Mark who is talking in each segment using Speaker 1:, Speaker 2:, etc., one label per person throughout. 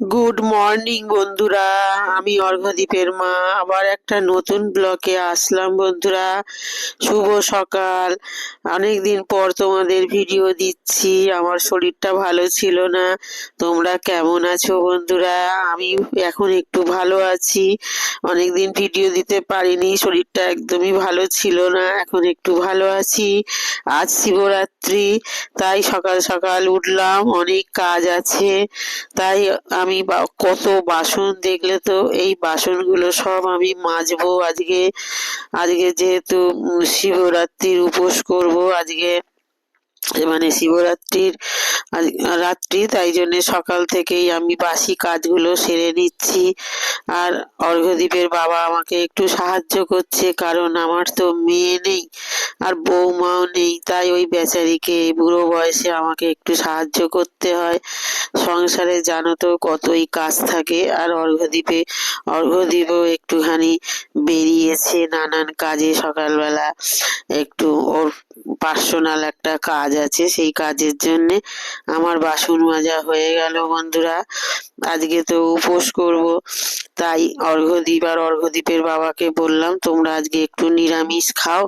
Speaker 1: Good morning বন্ধুরা। আমি অর্ঘদ্বীপের মা। আবার একটা নতুন ব্লকে আসলাম, বন্ধুরা। শুভ সকাল। অনেক দিন পর তোমাদের ভিডিও দিচ্ছি। আমার শরীরটা ভালো ছিল না। তোমরা কেমন আছো, বন্ধুরা? আমি এখন একটু ভালো আছি। অনেক দিন ভিডিও দিতে পারিনি। শরীরটা একদমই ভালো ছিল না। এখন একটু ভালো আছি। আজ শিবরাত্রি। তাই সকাল সকাল উঠলাম। অনেক কাজ আছে। তাই আমি বা- কত বাসন দেখলে তো এই বাসনগুলো সব আমি মাজবো। আজকে আজকে যেহেতু শিবরাত্রির উপোস করব, আজকে মানে শিবরাত্রির রাত্রি, তাই জন্য সকাল থেকেই আমি বাসি কাজগুলো সেরে নিচ্ছি। আর অর্ঘ্যদীপের বাবা আমাকে একটু সাহায্য করছে, কারণ আমার তো মেয়ে নেই, আর বৌমাও নেই, তাই ওই বেচারিকে বুড়ো বয়সে আমাকে একটু সাহায্য করতে হয়। সংসারে জানো তো কতই কাজ থাকে, আর অর্ঘ্যদীপে, অর্ঘ্যদীপও একটুখানি বেরিয়েছে নানান কাজে সকালবেলা। একটু ওর পার্সোনাল একটা কাজ আছে, সেই কাজের জন্যে আমার বাসন মাজা হয়ে গেল বন্ধুরা। আজকে তো উপোস করব, তাই অর্ঘ্যদীপ আর অর্ঘ্যদীপের বাবাকে বললাম, তোমরা আজকে একটু নিরামিষ খাও।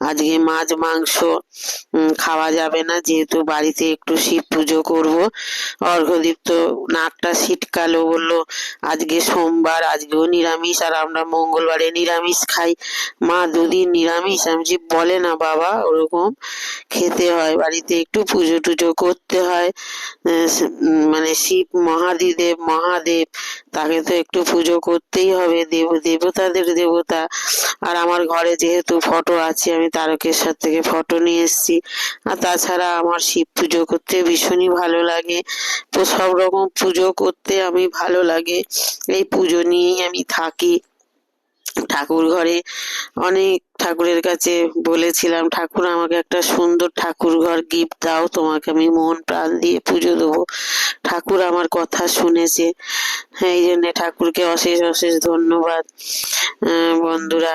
Speaker 1: আজকে মাছ, মাংস খাওয়া যাবে না, যেহেতু বাড়িতে একটু শিব পুজো করব। অর্ঘ্যদীপ তো নাকটা ছিটকালো, বলল, আজকে সোমবার, আজকেও নিরামিষ, আর আমরা মঙ্গলবারে নিরামিষ খাই। মা, দুদিন নিরামিষ? আমি বলে না বাবা, ওরকম খেতে হয়। বাড়িতে একটু পুজো টুজো করতে হয়। মানে শিব, মহাদিদেব, মহাদেব, তাকে তো একটু পুজো করতেই হবে, দেব, দেবতাদের দেবতা। আর আমার ঘরে যেহেতু ফটো আছে, আমি তারকেশ্বর থেকে ফটো নিয়ে এসেছি। আর তাছাড়া আমার শিব পুজো করতে ভীষণই ভালো লাগে। তো সব রকম পুজো করতে আমি ভালো লাগে। এই পুজো নিয়েই আমি থাকি। ঠাকুর ঘরে অনেক ঠাকুরের কাছে বলেছিলাম, ঠাকুর, আমাকে একটা সুন্দর ঠাকুর ঘর গিফট দাও, তোমাকে আমি মন প্রাণ দিয়ে পুজো দেবো। ঠাকুর আমার কথা শুনেছে। এই জন্যে ঠাকুরকে অশেষ অশেষ ধন্যবাদ। বন্ধুরা,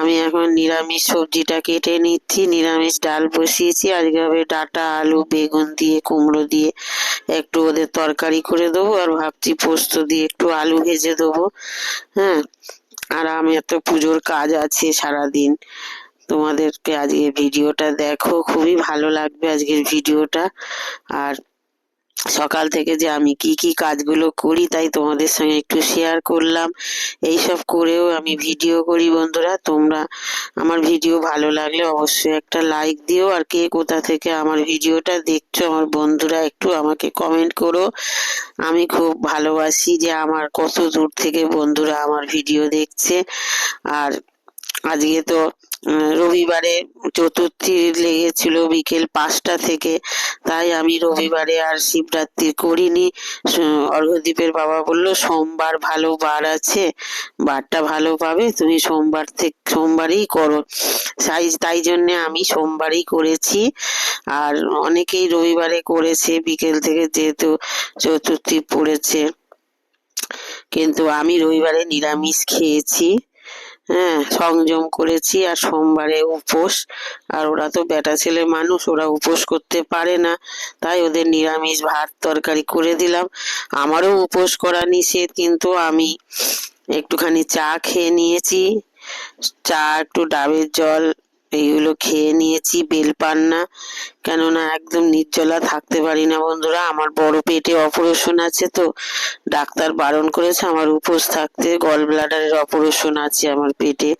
Speaker 1: আমি এখন নিরামিষ সবজিটা কেটে নিচ্ছি। নিরামিষ ডাল বসিয়েছি আজকে হবে ডাটা, আলু, বেগুন দিয়ে, কুমড়ো দিয়ে একটু ওদের তরকারি করে দেবো, আর ভাবছি পোস্ত দিয়ে একটু আলু ভেজে দেবো। হ্যাঁ আর আমি এত পুজোর কাজ আছে সারাদিন। তোমাদেরকে আজকে ভিডিওটা দেখো, খুবই ভালো লাগবে আজকের ভিডিওটা। আর সকাল থেকে যে আমি কি কি কাজগুলো করি তাই তোমাদের সঙ্গে একটু শেয়ার করলাম। এই সব করেও আমি ভিডিও করি বন্ধুরা। তোমরা আমার ভিডিও ভালো লাগলে অবশ্যই একটা লাইক দিও। আর কে কোথা থেকে আমার ভিডিওটা দেখছ আমার বন্ধুরা একটু আমাকে কমেন্ট করো। আমি খুব ভালোবাসি যে আমার কত দূর থেকে বন্ধুরা আমার ভিডিও দেখছে। আর আজকে তো রবিবারে চতুর্থী লেগেছিল বিকেল পাঁচটা থেকে। তাই আমি রবিবারে আর শিবরাত্রি করিনি। অর্ঘদ্বীপের বাবা বলল, সোমবার ভালো বার আছে। বারটা ভালো পাবে, তুমি সোমবার থেকে, সোমবারই করো। তাই তাই জন্যে আমি সোমবারই করেছি। আর অনেকেই রবিবারে করেছে, বিকেল থেকে যেহেতু চতুর্থী পড়েছে। কিন্তু আমি রবিবারে নিরামিষ খেয়েছি। হ্যাঁ সংযম করেছি আর সোমবারে উপোস। আর ওরা তো বেটা ছেলে মানুষ, ওরা উপোস করতে পারে না। তাই ওদের নিরামিষ ভাত তরকারি করে দিলাম। আমারও উপোস করা নিষেধ, কিন্তু আমি একটুখানি চা খেয়ে নিয়েছি। চা একটু ডাবের জল এইগুলো খেয়ে নিয়েছি বেলপান্না কেননা একদম নির্জলা থাকতে পারি না বন্ধুরা। আমার বড় পেটে অপারেশন আছে তো। ডাক্তার বারণ করেছে আমার উপোস থাকতে। গল ব্লাডারের অপারেশন আছে আমার পেটে।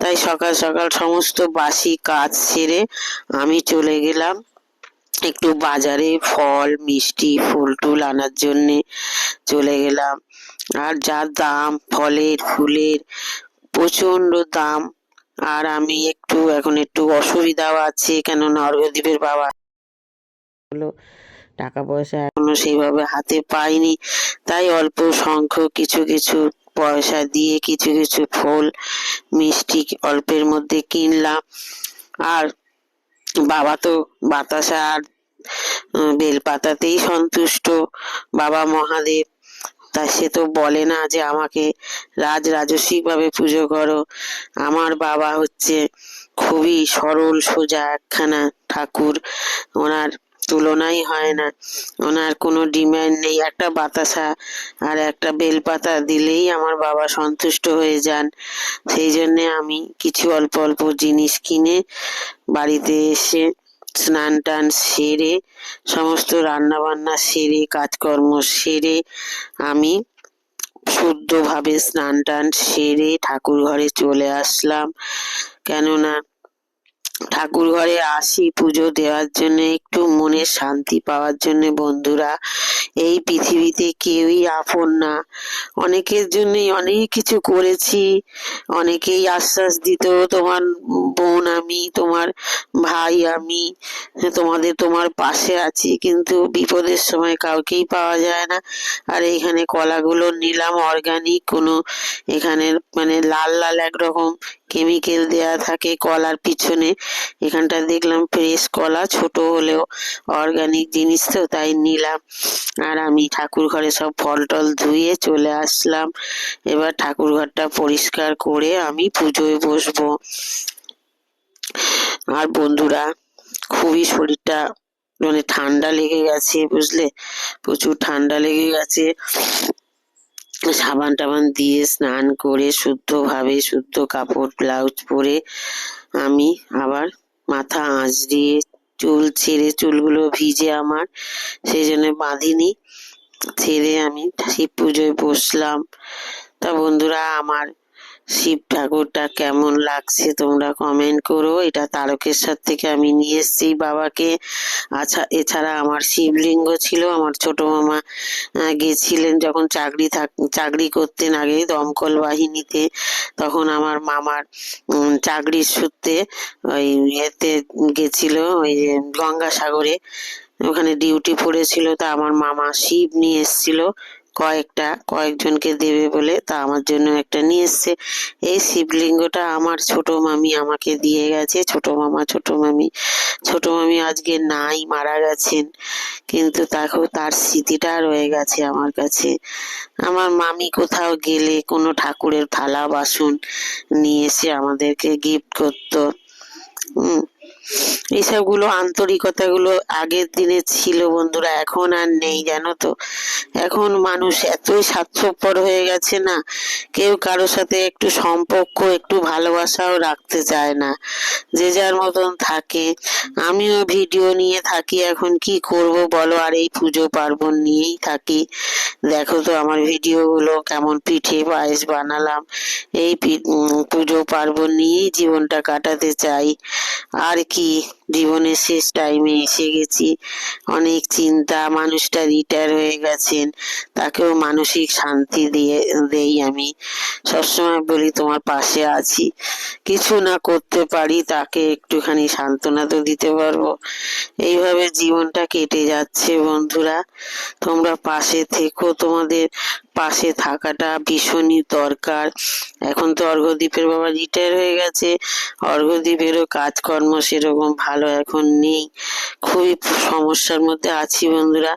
Speaker 1: তাই সকাল সকাল সমস্ত বাসি কাজ সেরে আমি চলে গেলাম। একটু বাজারে ফল, মিষ্টি, ফুল টুল আনার জন্যে চলে গেলাম। আর যা দাম, ফলের, ফুলের প্রচণ্ড দাম। আর আমি একটু, এখন একটু অসুবিধাও আছে, কেননা অর্ঘ্যদীপের বাবা টাকা পয়সা এখনও সেইভাবে হাতে পাইনি। তাই অল্প সংখ্যক কিছু কিছু পয়সা দিয়ে কিছু কিছু ফল, মিষ্টি অল্পের মধ্যে কিনলাম। আর বাবা তো বাতাসা আর বেলপাতাতেই সন্তুষ্ট। বাবা মহাদেব তা সে তো বলে না যে আমাকে রাজ রাজস্বিক ভাবে পুজো করো। আমার বাবা হচ্ছে খুবই সরল, সোজা একখানা ঠাকুর। ওনার তুলনাই হয় না। ওনার কোনো ডিম্যান্ড নেই। একটা বাতাসা আর একটা বেলপাতা দিলেই আমার বাবা সন্তুষ্ট হয়ে যান। সেই জন্যে আমি কিছু অল্প অল্প জিনিস কিনে বাড়িতে এসে স্নান টান সেরে, সমস্ত রান্না বান্না সেরে, কাজকর্ম সেরে আমি শুদ্ধভাবে স্নান টান সেরে ঠাকুর ঘরে চলে আসলাম। কেননা ঠাকুর ঘরে আসি পুজো দেওয়ার জন্য, একটু মনে শান্তি পাওয়ার জন্য বন্ধুরা। এই পৃথিবীতে কেউই আপন না। অনেকের জন্যই অনেক কিছু করেছি। অনেকেই আশ্বাস দিত, তোমার বোন আমি, তোমার ভাই আমি, তোমাদের তোমার পাশে আছি। কিন্তু বিপদের সময় কাউকেই পাওয়া যায় না। আর এখানে কলাগুলো নিলাম অর্গানিক কোনো এখানের মানে লাল লাল একরকম কেমিক্যাল দেয়া থাকে কলার পিছনে। এখানটা দেখলাম ফ্রেশ কলা, ছোট হলেও অর্গানিক জিনিস তো, তাই নিলাম। আর আমি ঠাকুর ঘরে সব ফল টল ধুয়ে চলে আসলাম। এবার ঠাকুর ঘরটা পরিষ্কার করে আমি পুজোয় বসবো। আর বন্ধুরা, খুবই শরীরটা মানে ঠান্ডা লেগে গেছে, বুঝলে? প্রচুর ঠান্ডা লেগে গেছে। সাবান টাবান দিয়ে স্নান করে শুদ্ধভাবে শুদ্ধ কাপড়, ব্লাউজ পরে আমি আবার মাথা আঁচ দিয়ে চুল ছেড়ে চুলগুলো ভিজে আমার সেই জন্য বাঁধিনি। ছেড়ে আমি শিব পুজোয় বসলাম। তা বন্ধুরা, আমার শিব ঠাকুরটা কেমন লাগছে তোমরা কমেন্ট করো। এটা তারকেশ্বর থেকে আমি নিয়ে এসেছি বাবাকে। আচ্ছা এছাড়া আমার শিবলিঙ্গ ছিল। আমার ছোট মামা গেছিলেন যখন চাকরি থাক, চাকরি করতেন আগে দমকল বাহিনীতে। তখন আমার মামার চাকরির সূত্রে ওই ইয়েতে গেছিল, ওই গঙ্গাসাগরে। ওখানে ডিউটি পড়েছিল। তা আমার মামা শিব নিয়ে এসেছিল। কয়েকটা, কয়েকজনকে দেবে বলে তা আমার জন্য একটা নিয়ে এসছে। এই শিবলিঙ্গটা আমার ছোট মামি আমাকে দিয়ে গেছে। ছোট মামা, ছোট মামি। ছোট মামি আজকে নাই, মারা গেছেন। কিন্তু তাকেও তার স্মৃতিটা রয়ে গেছে আমার কাছে। আমার মামি কোথাও গেলে কোনো ঠাকুরের থালা, বাসন নিয়ে এসে আমাদেরকে গিফট করতো। হুম এইসবগুলো আন্তরিকতাগুলো আগের দিনে ছিল বন্ধুরা, এখন আর নেই, জানো তো। এখন মানুষ এতই স্বার্থপর হয়ে গেছে না, কেউ কারোর সাথে একটু সম্পর্ক, একটু ভালোবাসাও রাখতে চায় না। যে যার মতন থাকে, আমিও ভিডিও নিয়ে থাকি, এখন কি করব বলো? আর এই পুজো পার্বণ নিয়েই থাকি। দেখো তো আমার ভিডিওগুলো কেমন পিঠে পায়েস বানালাম। এই পুজো পার্বণ নিয়েই জীবনটা কাটাতে চাই। আর কি জীবনের শেষ টাইমে এসে গেছি। অনেক চিন্তা, মানুষটা রিটায়ার হয়ে গেছেন, তাকেও মানসিক শান্তি দিয়ে, দেই আমি। সবসময় বলি, তোমার পাশে আছি। কিছু না করতে পারি, তাকে একটুখানি সান্ত্বনা তো দিতে পারব। এইভাবে জীবনটা কেটে যাচ্ছে বন্ধুরা। তোমরা পাশে থেকো, তোমাদের পাশে থাকাটা ভীষণই দরকার। এখন তো অর্ঘদ্বীপের বাবা রিটায়ার হয়ে গেছে। অর্ঘদ্বীপেরও কাজকর্ম সেরকম ভালো এখন নেই। খুবই সমস্যার মধ্যে আছি বন্ধুরা।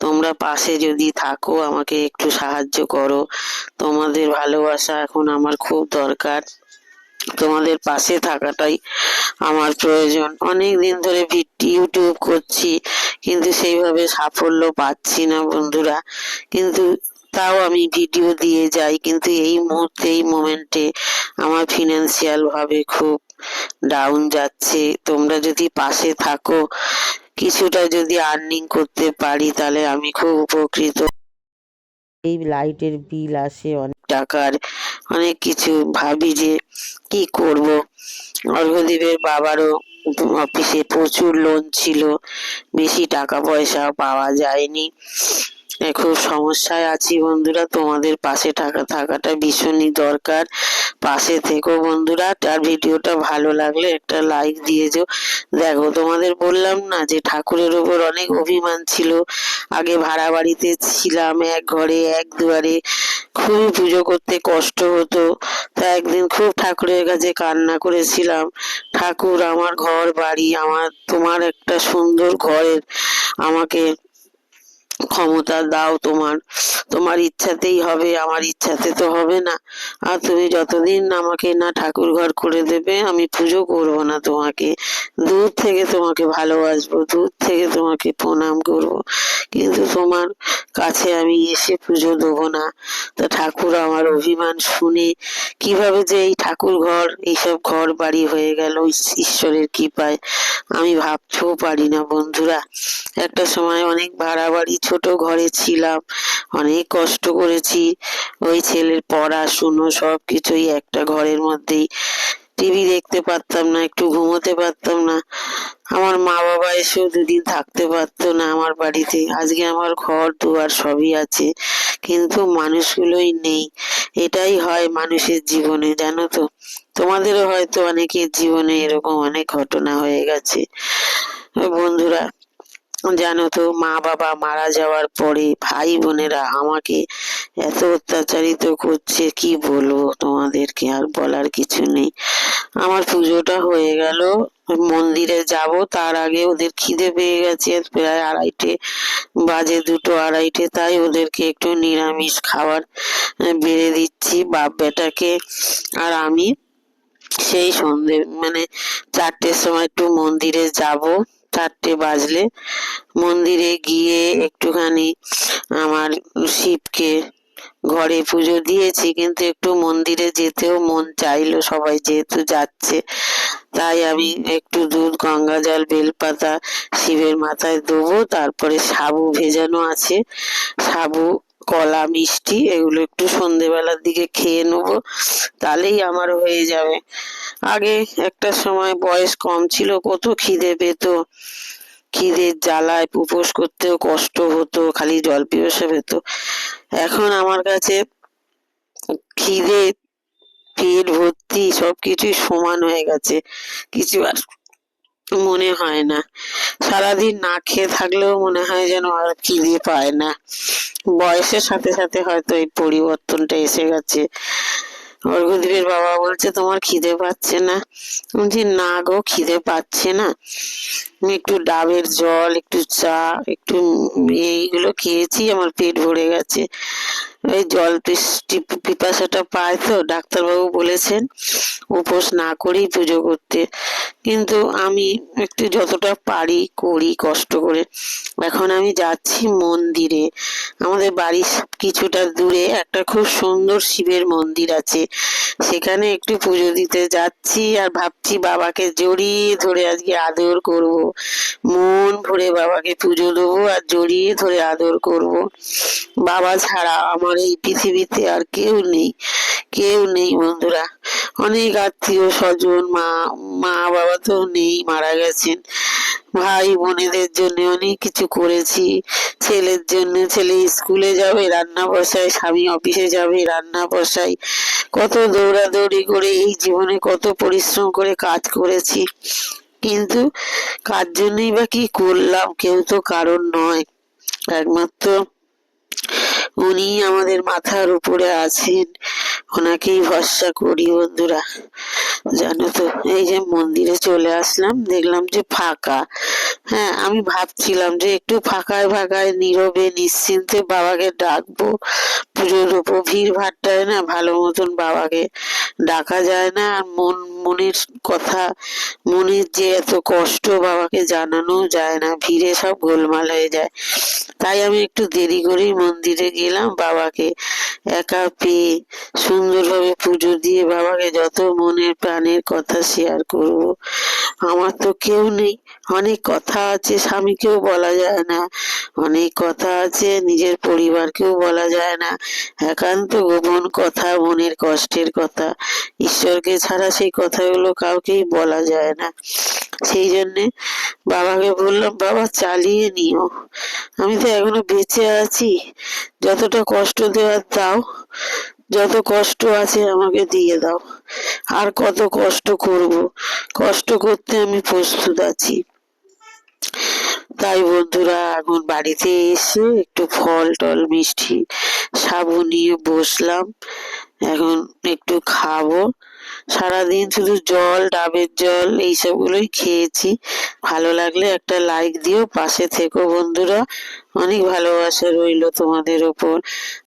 Speaker 1: তোমরা পাশে যদি থাকো, আমাকে একটু সাহায্য করো। তোমাদের ভালোবাসা এখন আমার খুব দরকার। তোমাদের পাশে থাকাটাই আমার প্রয়োজন। অনেক দিন ধরে ইউটিউব করছি, কিন্তু সেইভাবে সাফল্য পাচ্ছি না বন্ধুরা। কিন্তু তাও আমি ভিডিও দিয়ে যাই। কিন্তু এই মুহূর্তে, এই মোমেন্টে আমার ফিনান্সিয়াল ভাবে খুব ডাউন যাচ্ছে। তোমরা যদি পাশে থাকো, কিছুটা যদি আর্নিং করতে পারি, তাহলে আমি খুব উপকৃত। এই লাইটের বিল আসে অনেক টাকার। অনেক কিছু ভাবি যে কি করব। অর্ঘদ্বীপের বাবারও অফিসে প্রচুর লোন ছিল। বেশি টাকা পয়সা পাওয়া যায়নি। খুব সমস্যায় আছি বন্ধুরা। তোমাদের পাশে থাকা থাকাটা ভীষণই দরকার। পাশে থেকো বন্ধুরা। আর ভিডিওটা ভালো লাগলে একটা লাইক দিয়ে যেও। দেখো, তোমাদের বললাম না যে ঠাকুরের ওপর অনেক অভিমান ছিল। আগে ভাড়া বাড়িতে ছিলাম এক ঘরে, এক দুয়ারে। খুবই পুজো করতে কষ্ট হতো। তা একদিন খুব ঠাকুরের কাছে কান্না করেছিলাম। ঠাকুর, আমার ঘর বাড়ি, আমার তোমার একটা সুন্দর ঘরের আমাকে ক্ষমতা দাও তোমার। তোমার ইচ্ছাতেই হবে, আমার ইচ্ছাতে তো হবে না। আর তুমি যতদিন আমাকে না ঠাকুর ঘর করে দেবে, আমি পুজো করব না তোমাকে। দূর থেকে তোমাকে ভালোবাসবো, দূর থেকে তোমাকে প্রণাম করব। কিন্তু তোমার কাছে আমি এসে পুজো দেবো না। তা ঠাকুর আমার অভিমান শুনে কীভাবে যে এই ঠাকুর ঘর এইসব ঘর বাড়ি হয়ে গেল, ঈশ্বরের কৃপায়। আমি ভাবতেও পারি না বন্ধুরা। একটা সময় অনেক ভাড়া বাড়ি ছোট ঘরে ছিলাম, অনেক কষ্ট করেছি। ওই ছেলের পড়াশুনো সব কিছুই একটা ঘরের মধ্যেই। টিভি দেখতে পারতাম না, একটু ঘুমোতে পারতাম না। আমার মা বাবা এসেও দুদিন থাকতে পারতো না আমার বাড়িতে। আজকে আমার ঘর দুয়ার সবই আছে, কিন্তু মানুষগুলোই নেই। এটাই হয় মানুষের জীবনে, জানো তো? তোমাদেরও হয়তো অনেকের জীবনে এরকম অনেক ঘটনা হয়ে গেছে। বন্ধুরা জানো তো মা বাবা মারা যাওয়ার পরে ভাই বোনেরা আমাকে এত অত্যাচারিত করছে, কি বলব তোমাদেরকে? আর বলার কিছু নেই। আমার পুজোটা হয়ে গেল, মন্দিরে যাব, তার আগে ওদের খিদে পেয়ে গেছে প্রায় আড়াইটে বাজে, দুটো আড়াইটে, তাই ওদেরকে একটু নিরামিষ খাবার বেড়ে দিচ্ছি বাপ বেটাকে আর আমি সেই সন্ধে মানে চারটের সময় একটু মন্দিরে যাব। চারটে বাজলে মন্দিরে গিয়ে একটুখানি আমার শিবকে ঘরে পুজো দিয়েছি, কিন্তু একটু মন্দিরে যেতেও মন চাইলো, সবাই যেহেতু যাচ্ছে। তাই আমি একটু দুধ গঙ্গা জল, বেলপাতা শিবের মাথায় দেবো, তারপরে সাবু ভেজানো আছে। সাবু কলা, মিষ্টি এগুলো একটু সন্ধেবেলার দিকে খেয়ে নেব, তাহলেই আমার হয়ে যাবে। আগে একটা সময় বয়স কম ছিল, কত খিদে পেত। খিদের জ্বালায় উপোস করতেও কষ্ট হতো, খালি জল পিপাসা পেত। এখন আমার কাছে খিদে, পেট ভর্তি সবকিছুই সমান হয়ে গেছে। কিছু আর মনে হয় না। সারাদিন না খেয়ে থাকলেও মনে হয় যেন আর খিদে পায় না। বয়সের সাথে সাথে হয়তো এই পরিবর্তনটা এসে গেছে। অর্ঘদীপের বাবা বলছে, তোমার খিদে পাচ্ছে না? বলছি, না গো, খিদে পাচ্ছে না। একটু ডাবের জল, একটু চা, একটু এইগুলো খেয়েছি, আমার পেট ভরে গেছে। এই জল পিপাসাটা পায় তো ডাক্তারবাবু বলেছেন উপোস না করেই পুজো করতে। কিন্তু আমি একটু যতটা পারি করি কষ্ট করে। এখন আমি যাচ্ছি মন্দিরে। আমাদের বাড়ির কিছুটা দূরে একটা খুব সুন্দর শিবের মন্দির আছে। সেখানে একটু পুজো দিতে যাচ্ছি আর ভাবছি বাবাকে জড়িয়ে ধরে আজকে আদর করব। মন ভরে বাবাকে পুজো দেবো আর জড়িয়ে ধরে আদর করব। বাবা ছাড়া আমার এই পৃথিবীতে আর কেউ নেই কেউ নেই বন্ধুরা। অনেক আত্মীয় স্বজন, মা মা বাবা তো নেই, মারা গেছেন। ভাই বোনেদের জন্য অনেক কিছু করেছি। ছেলের জন্য, ছেলে স্কুলে যাবে, রান্না বসাই স্বামী অফিসে যাবে, রান্না বসাই কত দৌড়াদৌড়ি করে, এই জীবনে কত পরিশ্রম করে কাজ করেছি। কিন্তু কার জন্যই বা কি করলাম, কেউ তো কারণ নয়। একমাত্র উনি আমাদের মাথার উপরে আছেন। ওনাকেই ভরসা করি বন্ধুরা। জানো তো, এই যে মন্দিরে চলে আসলাম, দেখলাম যে ফাঁকা। হ্যাঁ আমি ভাবছিলাম যে একটু ফাঁকায় ফাঁকায় নীরবে, নিশ্চিন্তে বাবাকে ডাকবো। পুজোর উপর ভিড় ভাট্টায় না ভালো মতন বাবাকে ডাকা যায় না। আর মন, মনের কথা, মনের যে এত কষ্ট বাবাকে জানানো যায় না, ভিড়ে সব গোলমাল হয়ে যায়। তাই আমি একটু দেরি করেই মন্দিরে গেলাম বাবাকে একা পেয়ে সুন্দরভাবে পুজো দিয়ে বাবাকে যত মনের প্রাণের কথা শেয়ার করব। আমার তো কেউ নেই। অনেক কথা আছে, স্বামীকেও বলা যায় না। অনেক কথা আছে, নিজের পরিবারকেও বলা যায় না। একান্ত গোপন কথা, মনের কষ্টের কথা। ঈশ্বরকে ছাড়া সেই কথাগুলো কাউকেই বলা যায় না। সেই জন্যে বাবাকে বললাম, বাবা, চালিয়ে নিও। আমি তো এখনও বেঁচে আছি। যতটা কষ্ট দেওয়ার দাও, যত কষ্ট আছে আমাকে দিয়ে দাও। আর কত কষ্ট করব? কষ্ট করতে আমি প্রস্তুত আছি। তাই বন্ধুরা, এখন বাড়িতে এসে একটু ফল টল, মিষ্টি সাবু নিয়ে বসলাম। এখন একটু খাব। সারাদিন শুধু জল, ডাবের জল এইসব গুলোই খেয়েছি। ভালো লাগলে একটা লাইক দিও। পাশে থেকো বন্ধুরা। অনেক ভালোবাসা রইল তোমাদের ওপর।